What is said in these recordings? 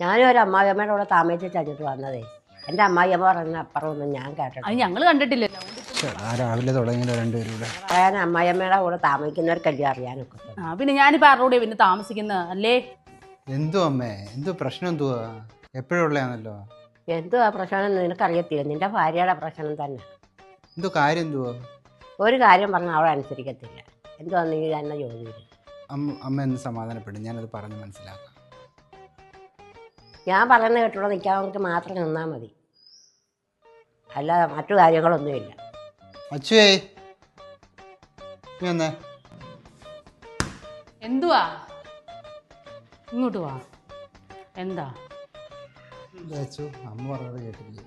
ഞാനും ഒരു അമ്മായിയമ്മയുടെ കൂടെ താമസിച്ചിട്ട് വന്നതേ. എന്റെ അമ്മായിയമ്മ പറയുന്ന അപ്പുറമൊന്നും ഞാൻ കേട്ടിട്ടില്ല. അത് ഞങ്ങൾ കണ്ടിട്ടില്ലല്ലോ. ആ രാവിലെ രണ്ടുപേരും കൂടെ? പറയാൻ അമ്മായിയമ്മയുടെ കൂടെ താമസിക്കുന്നവർക്കല്ലേ അറിയാനൊക്കെ ആ പിന്നെ ഞാനിപ്പോൾ ആരുടെ പിന്നെ താമസിക്കുന്ന? അല്ലേ? എന്തോ അമ്മേ എന്തോ പ്രശ്നം എന്തുവാ? എപ്പോഴുള്ളോ എന്തോ ആ പ്രശ്നം നിനക്കറിയത്തില്ല. നിന്റെ ഭാര്യയുടെ പ്രശ്നം തന്നെ. എന്തോ കാര്യം എന്തുവാ? ഒരു കാര്യം പറഞ്ഞാൽ അവളെ അനുസരിക്കത്തില്ല. എന്തോ നീ തന്നെ ജോലി അമ്മ അമ്മ എന്ന് സമാധാനപ്പെടും. ഞാനത് പറഞ്ഞ് മനസ്സിലാക്കാം. ഞാൻ പറയുന്ന കേട്ടോടെ നിൽക്കാമെങ്കിൽ മാത്രം നിന്നാൽ മതി. അല്ലാതെ മറ്റു കാര്യങ്ങളൊന്നുമില്ല. അച്ചുവേ എന്തുവാ? ഇങ്ങോട്ട് വാ. എന്താ? എന്താ അച്ചു അമ്മ പറഞ്ഞത് കേട്ടില്ല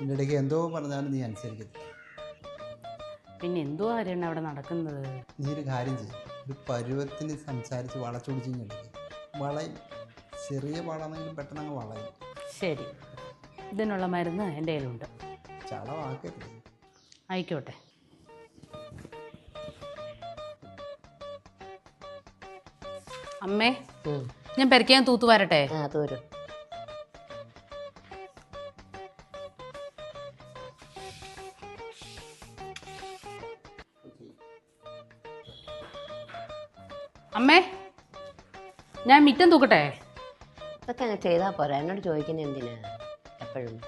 എന്റെ ഇടയ്ക്ക് എന്തോ പറഞ്ഞാലും നീ അനുസരിക്കത്തില്ല. പിന്നെ എന്തോ കാര്യമാണ് അവിടെ നടക്കുന്നത്? നീ ഒരു കാര്യം ചെയ്യും. ഒരു പരുവത്തിന് സംസാരിച്ച് വളച്ചൊടിച്ചിങ്ങെടുക്കും വളയും. ചെറിയ പാടാണെങ്കിലും പെട്ടെന്ന് അങ്ങ് വളയും. ശരി. ഇതിനുള്ള മരുന്ന് എന്റെ കയ്യിലുണ്ട്. ചളവാക്കരുത്. ആയിക്കോട്ടെ. അമ്മേ. ഞാൻ പെരക്കാൻ തൂത്തു വരട്ടെ? ആ തൂരും. അമ്മേ ഞാൻ മിറ്റം തൂക്കട്ടെ? ഇതൊക്കെ അങ്ങ് ചെയ്താൽ പോരാ. എന്നോട് ചോദിക്കുന്നത് എന്തിനാ? എപ്പോഴും.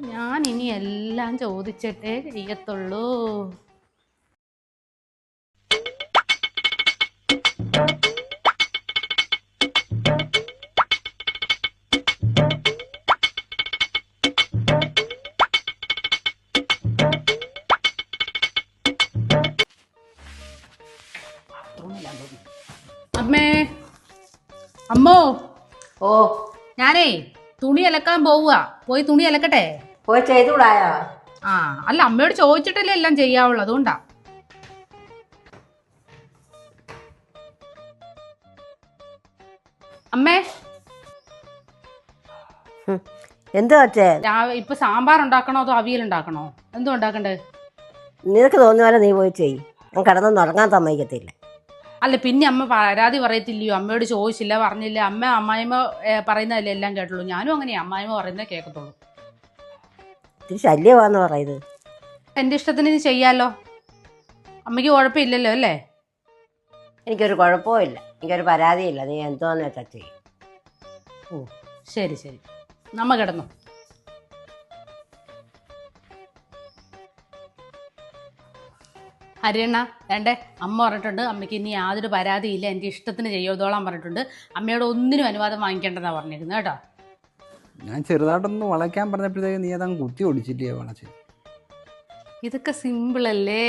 ഞാൻ ഇനി എല്ലാം ചോദിച്ചിട്ടേ ചെയ്യത്തുള്ളൂ. അമ്മോ. ഓ. ഞാനേ തുണി അലക്കാൻ പോവുക. പോയി തുണി അലക്കട്ടെ? പോയി ചെയ്തുകൂടായോ? ആ അല്ല അമ്മയോട് ചോദിച്ചിട്ടല്ലേ എല്ലാം ചെയ്യാവുള്ളൂ അതുകൊണ്ടാ. അമ്മേ. എന്താ ഇപ്പൊ സാമ്പാർ ഉണ്ടാക്കണോ അതോ അവിയൽ ഉണ്ടാക്കണോ? എന്തോ ഉണ്ടാക്കണ്ടേ? നിനക്ക് തോന്നുന്ന പോലെ നീ പോയി ചെയ്യും. ഞാൻ കിടന്നൊന്നും ഉറങ്ങാൻ സമ്മതിക്കത്തില്ല. അല്ല പിന്നെ അമ്മ പരാതി പറയത്തില്ലയോ? അമ്മയോട് ചോദിച്ചില്ല പറഞ്ഞില്ല. അമ്മ അമ്മായിമ്മ പറയുന്നതല്ലേ എല്ലാം കേട്ടുള്ളൂ. ഞാനും അങ്ങനെ അമ്മായിമ്മ പറയുന്നത് കേൾക്കത്തുള്ളൂ ഇത്തിരി പറയുന്നത്. എന്റെ ഇഷ്ടത്തിന് ഇത് ചെയ്യാലോ? അമ്മയ്ക്ക് കുഴപ്പമില്ലല്ലോ അല്ലേ? എനിക്കൊരു കുഴപ്പമില്ല എനിക്കൊരു പരാതിയില്ല നീ എന്തോന്ന് ചെയ്യും. ഓ ശരി ശരി. നമ്മ കിടന്നു. ഹരിയണ്ണ വേണ്ടേ? അമ്മ പറഞ്ഞിട്ടുണ്ട് അമ്മയ്ക്ക് ഇനി യാതൊരു പരാതിയില്ല എന്റെ ഇഷ്ടത്തിന് ചെയ്യോതോളാൻ പറഞ്ഞിട്ടുണ്ട്. അമ്മയോട് ഒന്നിനും അനുവാദം വാങ്ങിക്കേണ്ടതാ പറഞ്ഞിരുന്നു കേട്ടോ? ഞാൻ ചെറുതായിട്ടൊന്ന് വളയ്ക്കാൻ പറഞ്ഞപ്പോഴത്തേക്ക് നീ അതങ്ങ് കുത്തി ഓടിച്ചില്ലേ വളച്ച് ഇതൊക്കെ സിമ്പിളല്ലേ